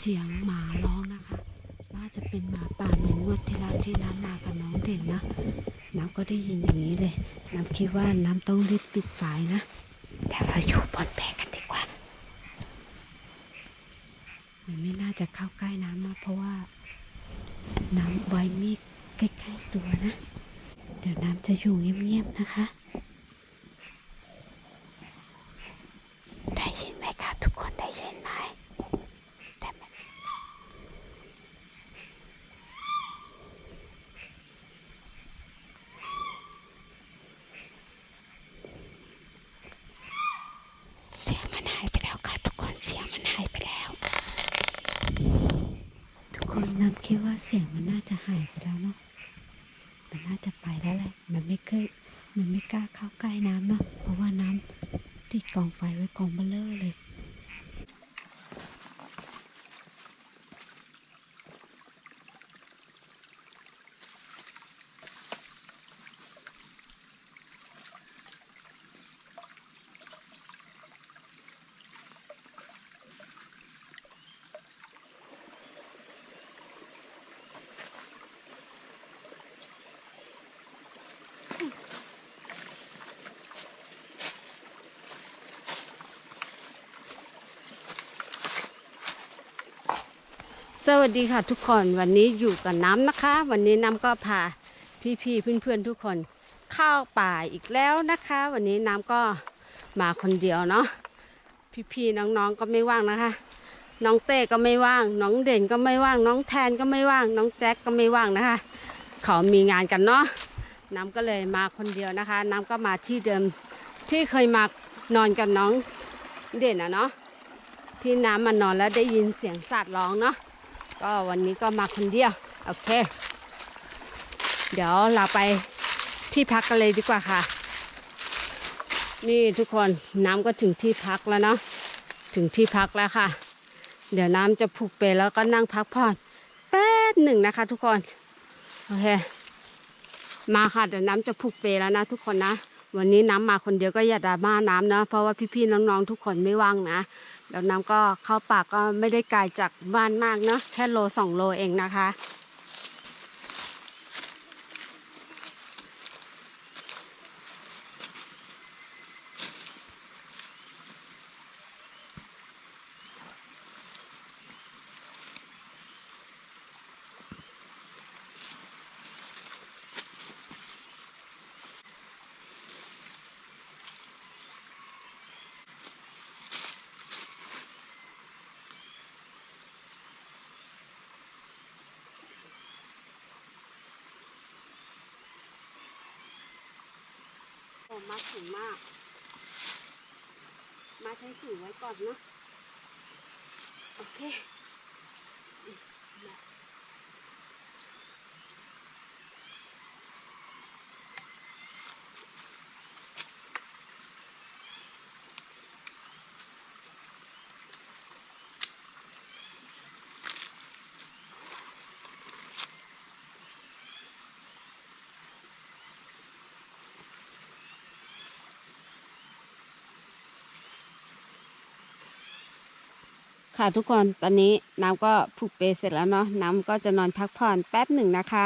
เสียงหมาร้องนะคะ น่าจะเป็นหมาป่าเหมือนงวดที่แล้วที่น้ำมากับน้องเด่นนะ น้ำก็ได้ยินอย่างนี้เลย น้ำคิดว่าน้ำต้องรีบปิดฝายนะแต่เราอยู่บนแพกันดีกว่า มันไม่น่าจะเข้าใกล้น้ำนะเพราะว่า น้ำไว้มีดใกล้ๆตัวนะ เดี๋ยวน้ำจะอยู่เงียบๆนะคะ ได้ยินไหมคะทุกคนได้ยินไหมแต่ไม่เสียงมันหายไปแล้วค่ะทุกคนเสียงมันหายไปแล้ว ทุก คิดว่าเสียงมันน่าจะหายไปแล้วเนาะ มันน่าจะไปแล้วแหละ มันไม่เคยมันไม่กล้าเข้าใกล้น้ำเนาะ เพราะว่าน้ำติดกองไฟไว้กองเบลเลอร์เลย ส วัสดีค่ะทุกคนวันนี้อยู่กับน้ำนะคะ วันนี้น้ำก็พาพี่ๆเพื่อนๆทุกคนเข้าป่าอีกแล้วนะคะ วันนี้น้ำก็มาคนเดียวเนาะพี่ๆน้องๆก็ไม่ว่างนะคะ น้องเต้ก็ไม่ว่าง น้องเด่นก็ไม่ว่าง น้องแทนก็ไม่ว่าง น้องแจ็คก็ไม่ว่างนะคะ เขามีงานกันเนาะน้ำก็เลยมาคนเดียวนะคะ น้ำก็มาที่เดิมที่เคยมานอนกับน้องเด่นอะเนาะที่น้ำมานอนแล้วได้ยินเสียงสัตว์ร้องเนาะ ก็วันนี้ก็มาคนเดียว โอเค เดี๋ยวเราไปที่พักกันเลยดีกว่าค่ะ นี่ทุกคนน้ำก็ถึงที่พักแล้วเนาะถึงที่พักแล้วค่ะ เดี๋ยวน้ำจะผูกเปแล้วก็นั่งพักผ่อนแป๊บหนึ่งนะคะ ทุกคนโอเคมาค่ะเดี๋ยวน้ำจะผูกเปแล้วนะทุกคนนะวันนี้น้ำมาคนเดียวก็อย่าดราม่าน้ำนะ เพราะว่าพี่ๆน้องๆทุกคนไม่ว่างนะ แล้วน้ำก็เข้าปากก็ไม่ได้ไกลจากบ้านมากเนาะแค่โลสองโลเองนะคะ อมมาถึงมากมาใช้สูงไว้ก่อนเนาะโอเค ค่ะทุกคนตอนนี้น้ำก็ผูกเปเสร็จแล้วเนาะน้ำก็จะนอนพักผ่อนแป๊บหนึ่งนะคะ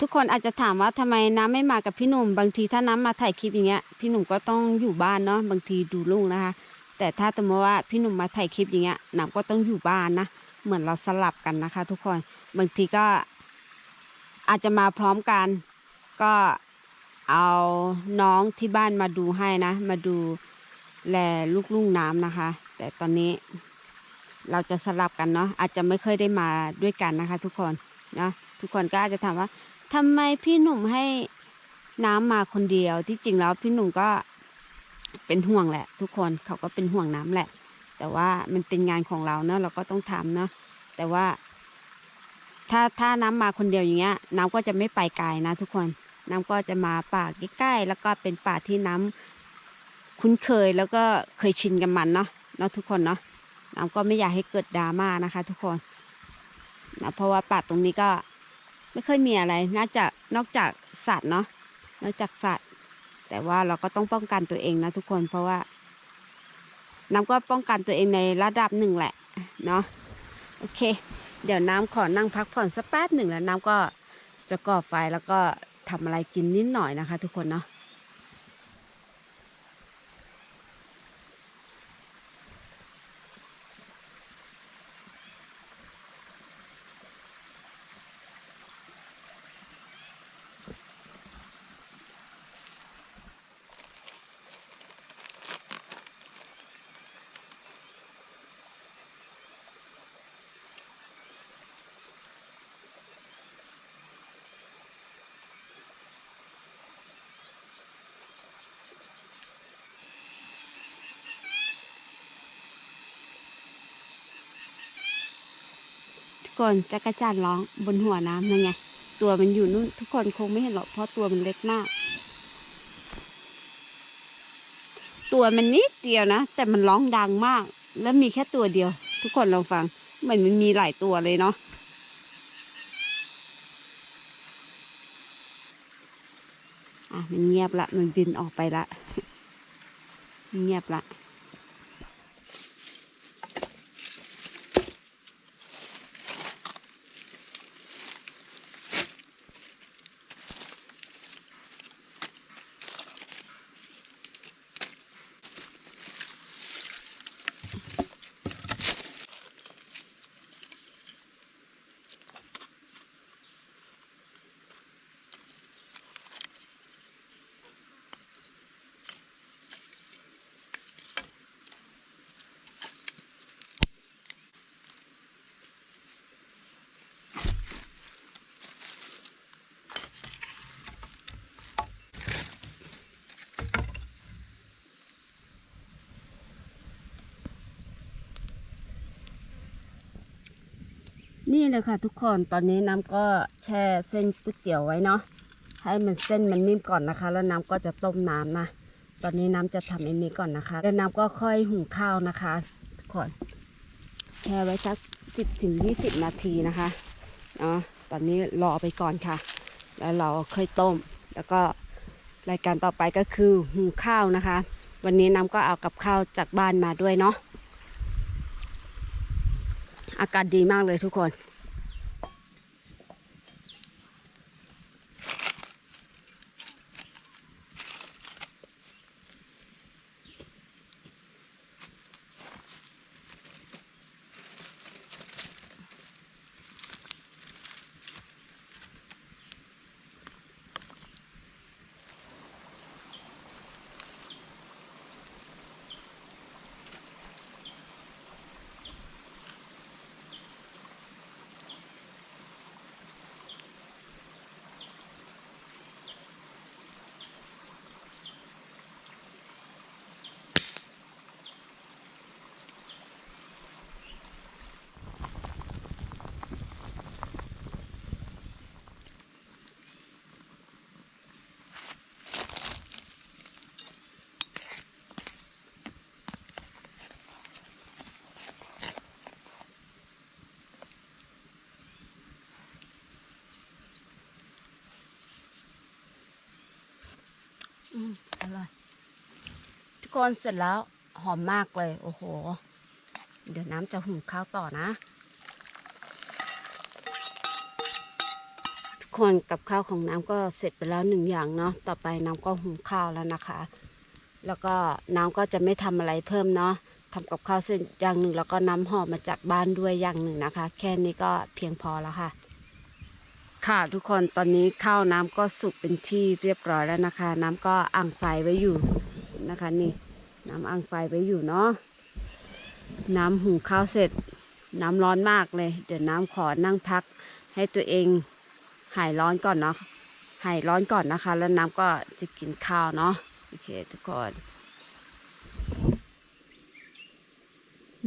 ทุกคนอาจจะถามว่าทำไมน้ำไม่มากับพี่หนุ่ม บางทีถ้าน้ำมาถ่ายคลิปอย่างเงี้ยพี่หนุ่มก็ต้องอยู่บ้านเนาะบางทีดูลูกนะคะ แต่ถ้าสมมติว่าพี่หนุ่มมาถ่ายคลิปอย่างเงี้ยน้ำก็ต้องอยู่บ้านนะเหมือนเราสลับกันนะคะ ทุกคนบางทีก็อาจจะมาพร้อมกัน ก็เอาน้องที่บ้านมาดูให้นะ มาดูแลลูกลุงน้ำนะคะ แต่ตอนนี้ เราจะสลับกันเนาะอาจจะไม่เคยได้มาด้วยกันนะคะ ทุกคนนะทุกคนก็อาจจะถามว่าทำไมพี่หนุ่มให้น้ำมาคนเดียวที่จริงแล้วพี่หนุ่มก็เป็นห่วงแหละ ทุกคนเขาก็เป็นห่วงน้ำแหละ แต่ว่ามันเป็นงานของเราเนาะเราก็ต้องทำเนาะแต่ว่า ถ้าถ้าน้ำมาคนเดียวอย่างเงี้ย น้ำก็จะไม่ไปไกลนะ ทุกคนน้ำก็จะมาป่าใกล้ๆแล้วก็เป็นป่าที่น้ำคุ้นเคยแล้วก็เคยชินกับมันเนาะเนาะทุกคนเนาะ น้ำก็ไม่อยากให้เกิดดราม่านะคะ ทุกคนนะเพราะว่าป่าตรงนี้ก็ไม่เคยมีอะไรน่าจะนอกจากสัตว์เนาะนอกจากสัตว์ แต่ว่าเราก็ต้องป้องกันตัวเองนะทุกคนเพราะว่าน้ำก็ป้องกันตัวเองในระดับหนึ่งแหละเนาะโอเค เดี๋ยวน้ำขอนั่งพักผ่อนสักแป๊บหนึ่งแล้วน้ำก็จะก่อไฟแล้วก็ทำอะไรกินนิดหน่อยนะคะ ทุกคนเนาะ คนจักรจันร์ร้องบนหัวน้ำนั่นไง ตัวมันอยู่นู่นทุกคนคงไม่เห็นหรอกเพราะตัวมันเล็กมาก ตัวมันนิดเดียวนะ แต่มันร้องดังมาก แล้วมีแค่ตัวเดียว ทุกคนลองฟังเหมือนมันมีหลายตัวเลยเนาะอะมันเงียบละมันบินออกไปละเงียบละ นี่เลยค่ะทุกคนตอนนี้น้ำก็แช่เส้นก๋วยเตี๋ยวไว้เนาะให้มันเส้นมันนิ่มก่อนนะคะ แล้วน้ำก็จะต้มน้ำนะ ตอนนี้น้ำจะทำอันนี้ก่อนนะคะ แล้วน้ำก็ค่อยหุงข้าวนะคะทุกคนแช่ไว้สักสิบถึงยี่สิบนาทีนะคะเนาะตอนนี้รอไปก่อนค่ะ แล้วเราค่อยต้ม แล้วก็รายการต่อไปก็คือหุงข้าวนะคะ วันนี้น้ำก็เอากับข้าวจากบ้านมาด้วยเนาะ อากาศดีมากเลยทุกคน อร่อย ทุกคนเสร็จแล้วหอมมากเลย โอ้โห เดี๋ยวน้ำจะหุงข้าวต่อนะ ทุกคนกับข้าวของน้ำก็เสร็จไปแล้วหนึ่งอย่างเนาะต่อไปน้ำก็หุงข้าวแล้วนะคะ แล้วก็น้ำก็จะไม่ทำอะไรเพิ่มเนาะทำกับข้าวเสร็จอย่างหนึ่งแล้วก็น้ำหอมมาจากบ้านด้วยอย่างหนึ่งนะคะ แค่นี้ก็เพียงพอแล้วค่ะ ค่ะทุกคนตอนนี้ข้าวน้ำก็สุกเป็นที่เรียบร้อยแล้วนะคะ น้ำก็อ่างไฟไว้อยู่นะคะ นี่น้ำอ่างไฟไว้อยู่เนาะน้ำหุงข้าวเสร็จ น้ำร้อนมากเลย เดี๋ยวน้ำขอนั่งพัก ให้ตัวเองหายร้อนก่อนเนาะหายร้อนก่อนนะคะ แล้วน้ำก็จะกินข้าวเนาะโอเคทุกคน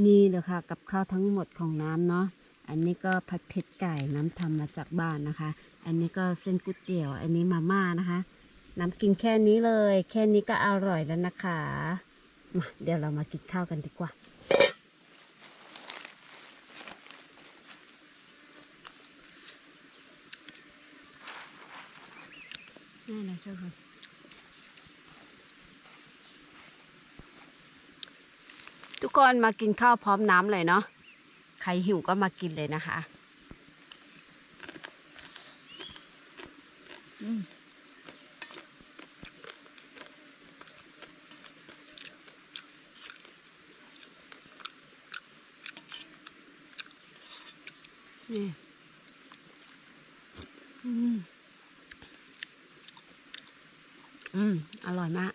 นี่เลยค่ะกับข้าวทั้งหมดของน้ำเนาะ อันนี้ก็ผัดเผ็ดไก่น้ำทำมาจากบ้านนะคะ อันนี้ก็เส้นก๋วยเตี๋ยว อันนี้มาม่านะคะ น้ำกินแค่นี้เลย แค่นี้ก็อร่อยแล้วนะคะมาเดี๋ยวเรามากินข้าวกันดีกว่านี่นะเจ้าค่ะทุกคนมากินข้าวพร้อมน้ำเลยเนาะ ใครหิวก็มากินเลยนะคะ อืม นี่อืม อืม อร่อยมาก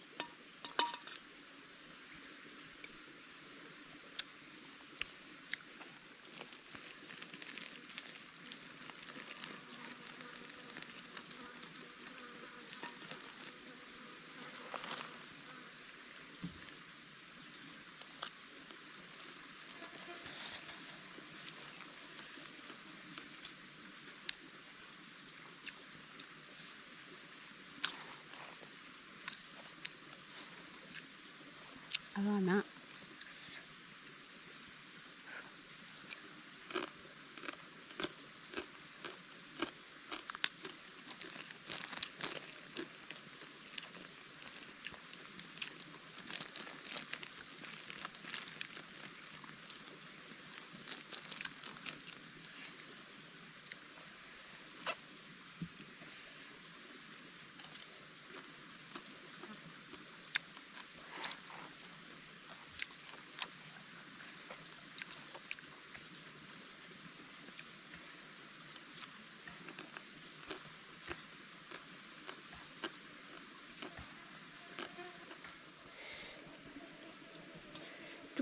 อ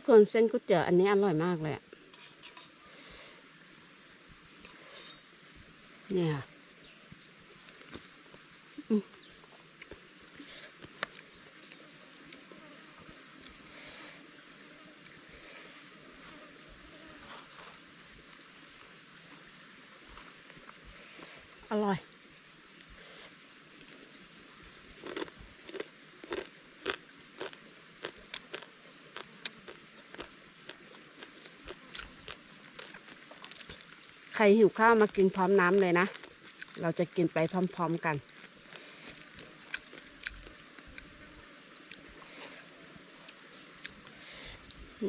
คนเส้นก๋วยเตี๋ยวอันนี้อร่อยมากเลยเนี่ยอร่อย ใครหิวข้าวมากินพร้อมน้ำเลยนะ เราจะกินไปพร้อม ๆกัน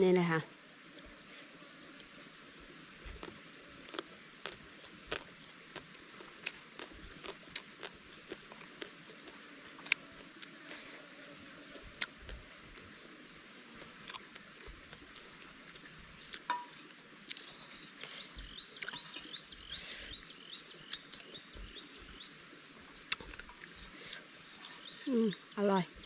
นี่เลยค่ะ อร่อย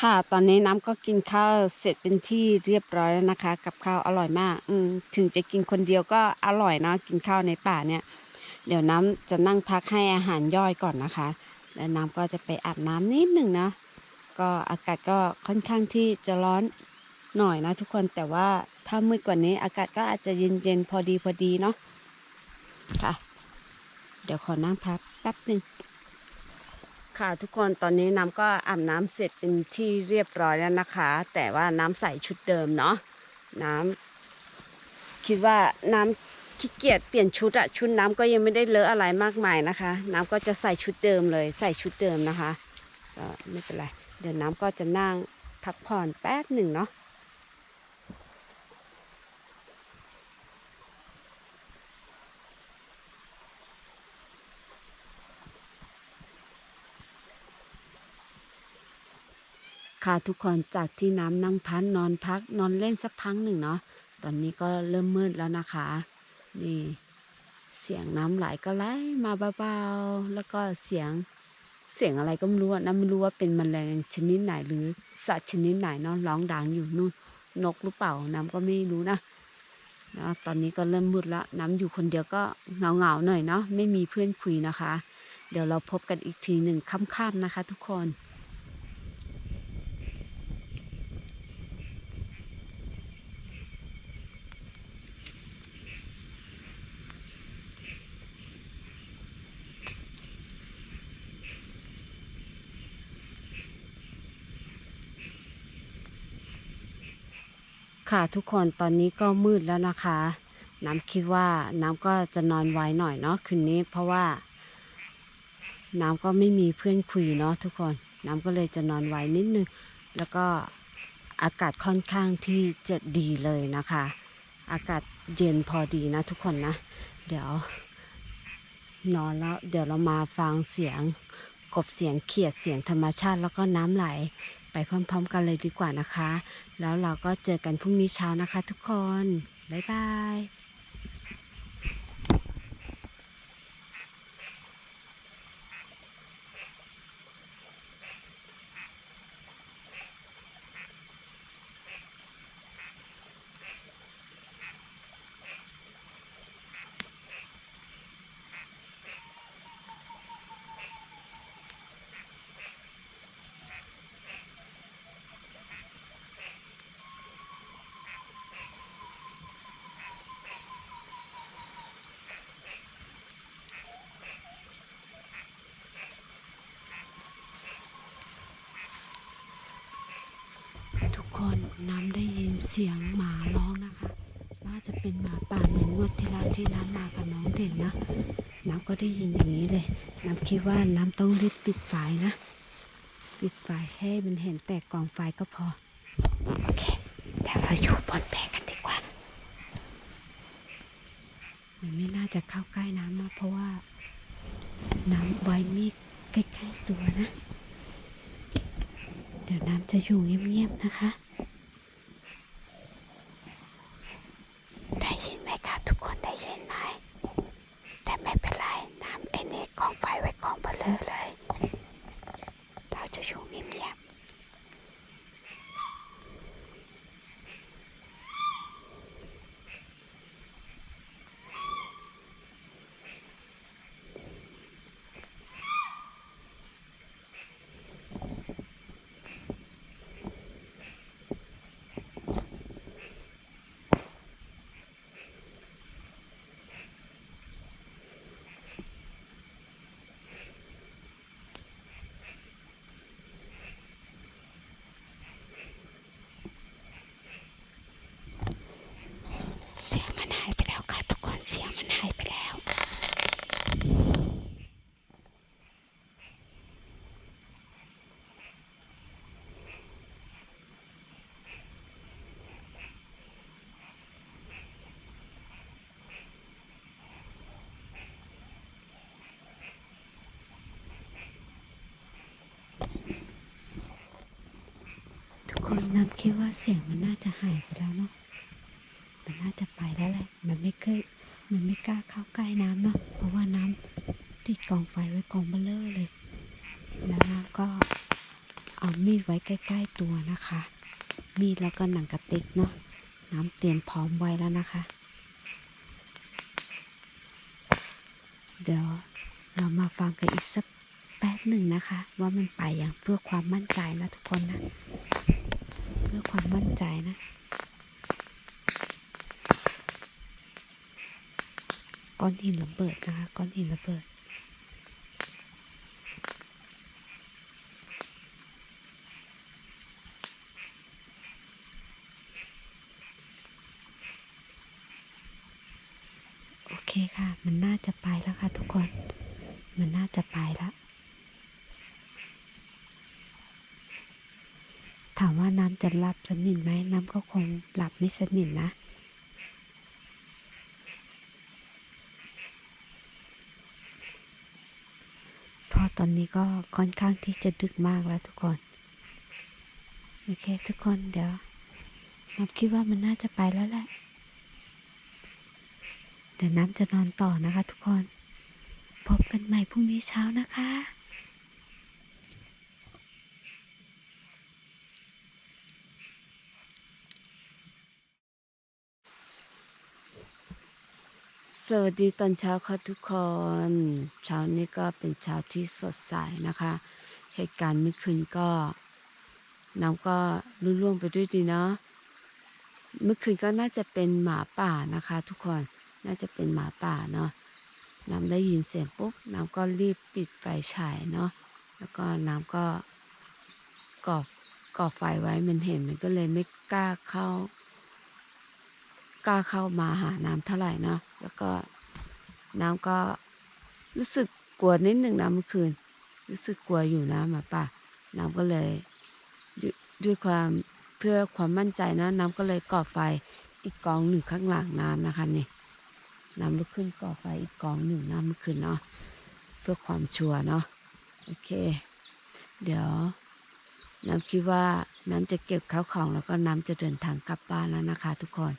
ค่ะ ตอนนี้น้ำก็กินข้าวเสร็จเป็นที่เรียบร้อยแล้วนะคะ กับข้าวอร่อยมาก อืมถึงจะกินคนเดียวก็อร่อยเนาะกินข้าวในป่าเนี่ย เดี๋ยวน้ำจะนั่งพักให้อาหารย่อยก่อนนะคะ แล้วน้ำก็จะไปอาบน้ำนิดหนึ่งนะ ก็อากาศก็ค่อนข้างที่จะร้อนหน่อยนะทุกคนแต่ว่าถ้ามืดกว่านี้อากาศก็อาจจะเย็นๆพอดีพอดีเนาะค่ะ เดี๋ยวขอนั่งพักแป๊บหนึ่ง ค่ะทุกคนตอนนี้น้ำก็อาบน้ำเสร็จเป็นที่เรียบร้อยแล้วนะคะ แต่ว่าน้ำใส่ชุดเดิมเนาะน้ำคิดว่าน้ำขี้เกียจเปลี่ยนชุดอะชุดน้ำก็ยังไม่ได้เลอะอะไรมากมายนะคะ น้ำก็จะใส่ชุดเดิมเลย ใส่ชุดเดิมนะคะก็ไม่เป็นไรเดี๋ยวน้ำก็จะนั่งพักผ่อนแป๊บหนึ่งเนาะ ค่ะทุกคนจากที่น้ำนั่งพักนอนพักนอนเล่นสักพักหนึ่งเนาะตอนนี้ก็เริ่มมืดแล้วนะคะ นี่ เสียงน้ำไหลก็ไหลมาเบาๆแล้วก็เสียงเสียงอะไรก็ไม่รู้อะไม่รู้ว่าเป็นแมลงชนิดไหนหรือสัตว์ชนิดไหนเนาะร้องดังอยู่นู่นนกหรือเปล่าน้ำก็ไม่รู้นะนะตอนนี้ก็เริ่มมืดแล้วน้ำอยู่คนเดียวก็เหงาๆหน่อยเนาะไม่มีเพื่อนคุยนะคะ เดี๋ยวเราพบกันอีกทีหนึ่งค่ำๆนะคะ ทุกคน ค่ะทุกคนตอนนี้ก็มืดแล้วนะคะ น้ำคิดว่าน้ำก็จะนอนไวหน่อยเนาะคืนนี้เพราะว่า น้ำก็ไม่มีเพื่อนคุยเนาะทุกคน น้ำก็เลยจะนอนไวนิดนึง แล้วก็อากาศค่อนข้างที่จะดีเลยนะคะ อากาศเย็นพอดีนะทุกคนนะ เดี๋ยวนอนแล้วเดี๋ยวเรามาฟังเสียงกบเสียงเขียดเสียงธรรมชาติแล้วก็น้ำไหล ไปพร้อมๆกันเลยดีกว่านะคะ แล้วเราก็เจอกันพรุ่งนี้เช้านะคะทุกคน บ๊ายบาย ทุกคนน้ำได้ยินเสียงหมาร้องนะคะ น่าจะเป็นหมาป่าเหมือนงวดที่แล้วที่น้ำมากับน้องเด่นนะน้ำก็ได้ยินอย่างนี้เลย น้ำคิดว่าน้ำต้องรีบปิดไฟนะ ปิดไฟให้มันเห็นแต่กองไฟก็พอ โอเคเดี๋ยวเราอยู่บนแพกันดีกว่า มันไม่น่าจะเข้าใกล้น้ำมากเพราะว่า น้ำไวมีใกล้ๆตัวนะ เดี๋ยวน้ำจะอยู่เงียบๆนะคะ ได้ยินไหมคะทุกคนได้ยินไหม แต่ไม่เป็นไร น้ำไอ้นี่กองไฟไว้กองเบลเลอร์เลย เราจะอยู่เงียบๆเสียงมันหายไปแล้วค่ะทุกคนเสียงมันหายไปแล้ว ทุกค น้ำคิดว่าเสียงมันน่าจะหายไปแล้วเนาะ มันน่าจะไปแล้วแหละ มันไม่เคยมันไม่กล้าเข้าใกล้น้ำเนาะ เพราะว่าน้ำติดกองไฟไว้กองเบลเลอร์เลย แล้วน้ำก็เอามีดไว้ใกล้ๆตัวนะคะ มีดแล้วก็หนังกระติกเนาะ น้ำเตรียมพร้อมไว้แล้วนะคะ เดี๋ยวเรามาฟังกันอีกสักแป๊บหนึ่งนะคะ ว่ามันไปอย่างเพื่อความมั่นใจนะทุกคนนะ พื่อความมั่นใจนะก้อนหินระเบิดนะคะก้อนหินระเบิดโอเคค่ะ มันน่าจะไปแล้วค่ะทุกคน มันน่าจะไปแล้ว ถามว่าน้ำจะหลับสนิทไหม น้ำก็คงหลับไม่ สนิทนะเพราะตอนนี้ก็ค่อนข้างที่จะดึกมากแล้วทุกคน โอเคทุกคนเดี๋ยวน้ำคิดว่ามันน่าจะไปแล้วแหละ เดี๋ยวน้ำจะนอนต่อนะคะทุกคน พบกันใหม่พรุ่งนี้เช้านะคะ สวัสดีตอนเช้าค่ะทุกคน เช้านี้ก็เป็นเช้าที่สดใสนะคะ เหตุการณ์เมื่อคืนก็น้ำก็รุ่ล่วงไปด้วยดีเนาะเมื่อคืนก็น่าจะเป็นหมาป่านะคะ ทุกคนน่าจะเป็นหมาป่าเนาะน้ำได้ยินเสียงปุ๊บน้ำก็รีบปิดไฟฉายเนาะแล้วก็น้ำก็ก่อก่อไฟไว้มันเห็นมันก็เลยไม่กล้าเข้า กล้าเข้ามาหาน้ำเท่าไหร่นะแล้วก็น้ำก็รู้สึกกลัวนิดหนึ่งนะเมื่อคืน รู้สึกกลัวอยู่นะหมาป่าน้ำก็เลยด้วยด้วยความเพื่อความมั่นใจนะ น้ำก็เลยก่อไฟอีกกองหนึ่งข้างหลังน้ำนะคะนี่น้ำลุกขึ้นก่อไฟอีกกองหนึ่งน้ำเมื่อคืนเนาะเพื่อความชัวร์เนาะโอเค เดี๋ยวน้ำคิดว่าน้ำจะเก็บข้าวของแล้วก็น้ำจะเดินทางกลับบ้านแล้วนะคะ ทุกคน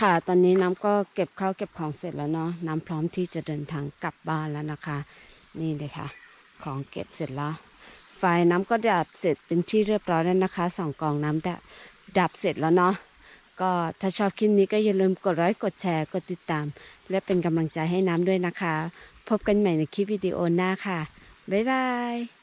ค่ะ ตอนนี้น้ำก็เก็บข้าวเก็บของเสร็จแล้วเนาะ น้ำพร้อมที่จะเดินทางกลับบ้านแล้วนะคะ นี่เลยค่ะ ของเก็บเสร็จแล้ว ไฟน้ำก็ดับเสร็จเป็นที่เรียบร้อยแล้วนะคะสองกองน้ำดับดับเสร็จแล้วเนาะ ก็ถ้าชอบคลิปนี้ก็อย่าลืมกดไลค์ กดแชร์ กดติดตาม และเป็นกำลังใจให้น้ำด้วยนะคะ พบกันใหม่ในคลิปวิดีโอหน้าค่ะ บ๊ายบาย